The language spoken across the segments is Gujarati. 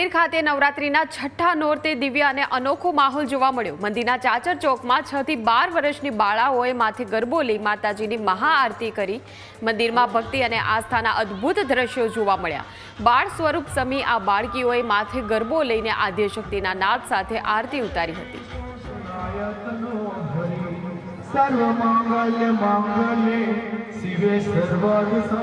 મંદિર ખાતે નવરાત્રીના છઠ્ઠા નોરતે દિવ્ય અને અનોખો માહોલ જોવા મળ્યો. મંદિરના ચાચર ચોકમાં છ થી બાર વર્ષની બાળાઓએ માથે ગરબો લઈ માતાજીની મહાઆરતી કરી. મંદિરમાં ભક્તિ અને આસ્થાના અદ્ભુત દ્રશ્યો જોવા મળ્યા. બાળ સ્વરૂપ સમી આ બાળકીઓએ માથે ગરબો લઈને આદ્યશક્તિના નાદ સાથે આરતી ઉતારી હતી. સર્વમંગલ મંગલે, શિવે સર્વાર્થ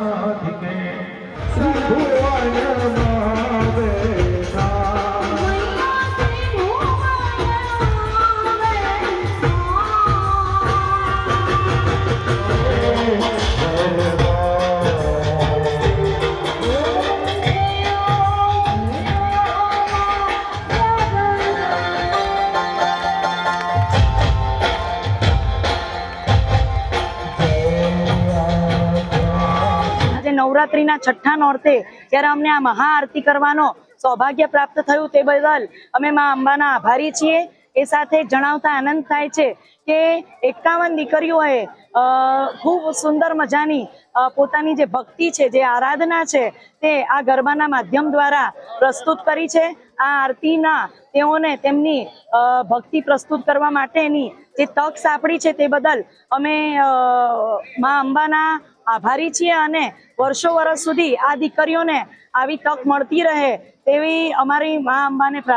નવરાત્રીના છઠ્ઠા નોરતે ત્યારે અમને આ મહાઆરતી કરવાનો સૌભાગ્ય પ્રાપ્ત થયું તે બદલ અમે મા અંબાના આભારી છીએ. એ સાથે જણાવતા આનંદ થાય છે કે એકાવન દીકરીઓએ ખૂબ સુંદર મજાની પોતાની જે ભક્તિ છે, જે આરાધના છે તે આ ગરબાના માધ્યમ દ્વારા પ્રસ્તુત કરી છે. આ આરતીના તેઓને તેમની ભક્તિ પ્રસ્તુત કરવા માટેની જે તક સાંપડી છે તે બદલ અમે મા અંબાના આભારી છીએ અને વર્ષો વર્ષ સુધી આ દીકરીઓને આવી તક મળતી રહે તેવી અમારી મા અંબાને પ્રાર્થના